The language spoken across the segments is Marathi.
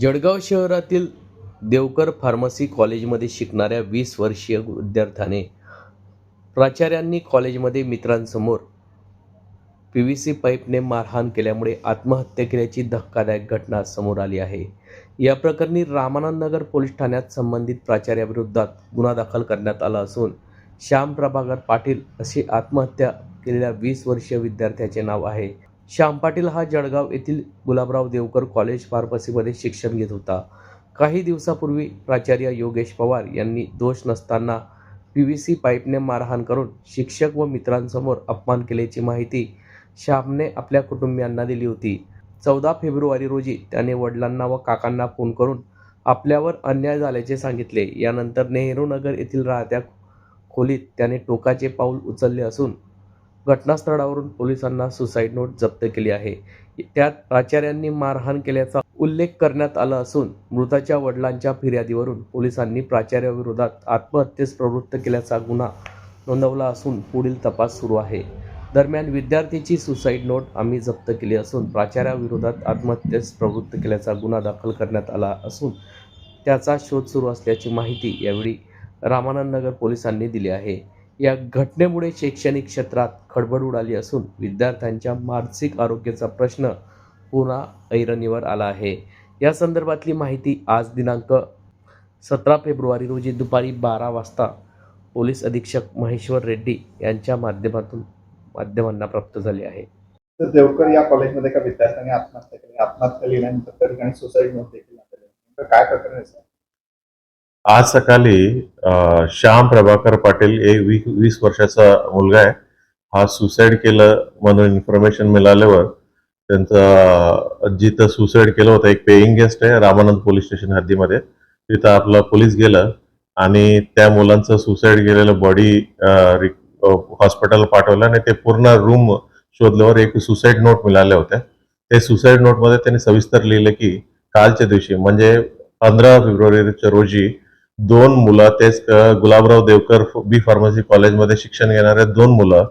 जळगाव शहरातील देवकर फार्मसी कॉलेजमध्ये शिकणाऱ्या वीस वर्षीय विद्यार्थ्याने प्राचार्यांनी कॉलेजमध्ये मित्रांसमोर पी व्ही सी पाईपने मारहाण केल्यामुळे आत्महत्या केल्याची धक्कादायक घटना समोर आली आहे. या प्रकरणी रामानंद नगर पोलीस ठाण्यात संबंधित प्राचार्याविरोधात गुन्हा दाखल करण्यात आला असून श्याम प्रभाकर पाटील असे आत्महत्या केलेल्या वीस वर्षीय विद्यार्थ्याचे नाव आहे. श्याम पाटील हा जळगाव येथील गुलाबराव देवकर कॉलेज फार्मसीमध्ये शिक्षण घेत होता. काही दिवसापूर्वी प्राचार्य योगेश पवार यांनी दोष नसताना पी व्ही सी पाईपने मारहाण करून शिक्षक व मित्रांसमोर अपमान केल्याची माहिती श्यामने आपल्या कुटुंबियांना दिली होती. चौदा फेब्रुवारी रोजी त्याने वडिलांना व काकांना फोन करून आपल्यावर अन्याय झाल्याचे सांगितले. यानंतर नेहरू नगर येथील राहत्या खोलीत त्याने टोकाचे पाऊल उचलले असून घटनास्थळावरून पोलिसांना सुसाईड नोट जप्त केली आहे. त्यात प्राचार्यांनी मारहाण केल्याचा उल्लेख करण्यात आला असून मृताच्या वडिलांच्या फिर्यादीवरून पोलिसांनी प्राचार्याविरोधात आत्महत्येस प्रवृत्त केल्याचा गुन्हा नोंदवला असून पुढील तपास सुरू आहे. दरम्यान विद्यार्थीची सुसाईड नोट आम्ही जप्त केली असून प्राचार्याविरोधात आत्महत्येस प्रवृत्त केल्याचा गुन्हा दाखल करण्यात आला असून त्याचा शोध सुरू असल्याची माहिती यावेळी रामानंद नगर पोलिसांनी दिली आहे. या घटनेमुळे शैक्षणिक क्षेत्रात खडबड उडाली असून विद्यार्थ्यांच्या मानसिक आरोग्याचा प्रश्न पुन्हा ऐरणीवर आला आहे. या संदर्भातली माहिती आज दिनांक सतरा फेब्रुवारी रोजी दुपारी बारा वाजता पोलीस अधीक्षक महेश्वर रेड्डी यांच्या माध्यमातून माध्यमांना प्राप्त झाली आहे. तर देवकर या कॉलेजमध्ये एका विद्यार्थ्याने आत्महत्या केली. आत्महत्या केल्यानंतर त्या ठिकाणी सुसाईड नोट देखील काय प्रकरण आहे सर? आज सकाळी श्याम प्रभाकर पाटील एक वी वीस वर्षाचा मुलगा आहे. हा सुसाईड केलं म्हणून इन्फॉर्मेशन मिळाल्यावर त्यांचा जिथं सुसाईड केलं होतं एक पेईंग गेस्ट आहे रामानंद पोलीस स्टेशन हद्दीमध्ये. तिथं आपलं पोलीस गेलं आणि त्या मुलांचं सुसाईड केलेलं बॉडी हॉस्पिटल पाठवलं आणि ते पूर्ण रूम शोधल्यावर एक सुसाईड नोट मिळाल्या होत्या. ते सुसाईड नोटमध्ये त्यांनी सविस्तर लिहिलं की कालच्या दिवशी म्हणजे पंधरा फेब्रुवारीच्या रोजी दोन मुलं तेच गुलाबराव देवकर बी फार्मसी कॉलेजमध्ये शिक्षण घेणारे दोन मुलं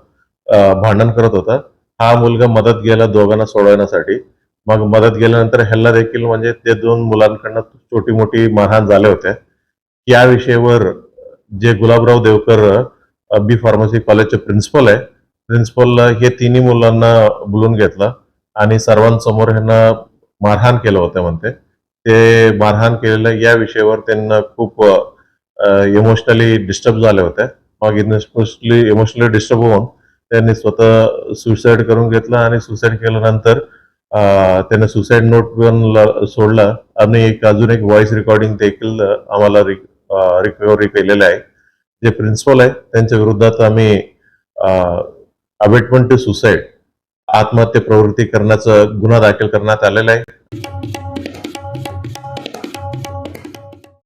भांडण करत होता. हा मुलगा मदत गेला दोघांना सोडवण्यासाठी. मग मदत गेल्यानंतर ह्याला देखील म्हणजे ते दोन मुलांकडनं छोटी मोठी मारहाण झाले होते. या विषयावर जे गुलाबराव देवकर बी फार्मसी कॉलेजचे प्रिन्सिपल आहे प्रिन्सिपलला हे तिन्ही मुलांना बोलून घेतलं आणि सर्वांसमोर ह्यांना मारहाण केलं होतं म्हणते. ते मारहाण केलेलं या विषयावर त्यांना खूप इमोशनली डिस्टर्ब झाले होते. मग इमोशनली इमोशनली डिस्टर्ब होऊन त्यांनी स्वतः सुसाईड करून घेतलं आणि सुसाईड केल्यानंतर अं, त्याने सुसाईड नोट पण ल- सोडलं. आणि एक अजून एक व्हॉइस रेकॉर्डिंग देखील आम्हाला रिकव्हरी केलेलं आहे. जे प्रिन्सिपल आहे त्यांच्या विरोधात आम्ही अबेटमेंट टू सुसाईड आत्महत्या प्रवृत्ती करण्याचा गुन्हा दाखल करण्यात आलेला आहे.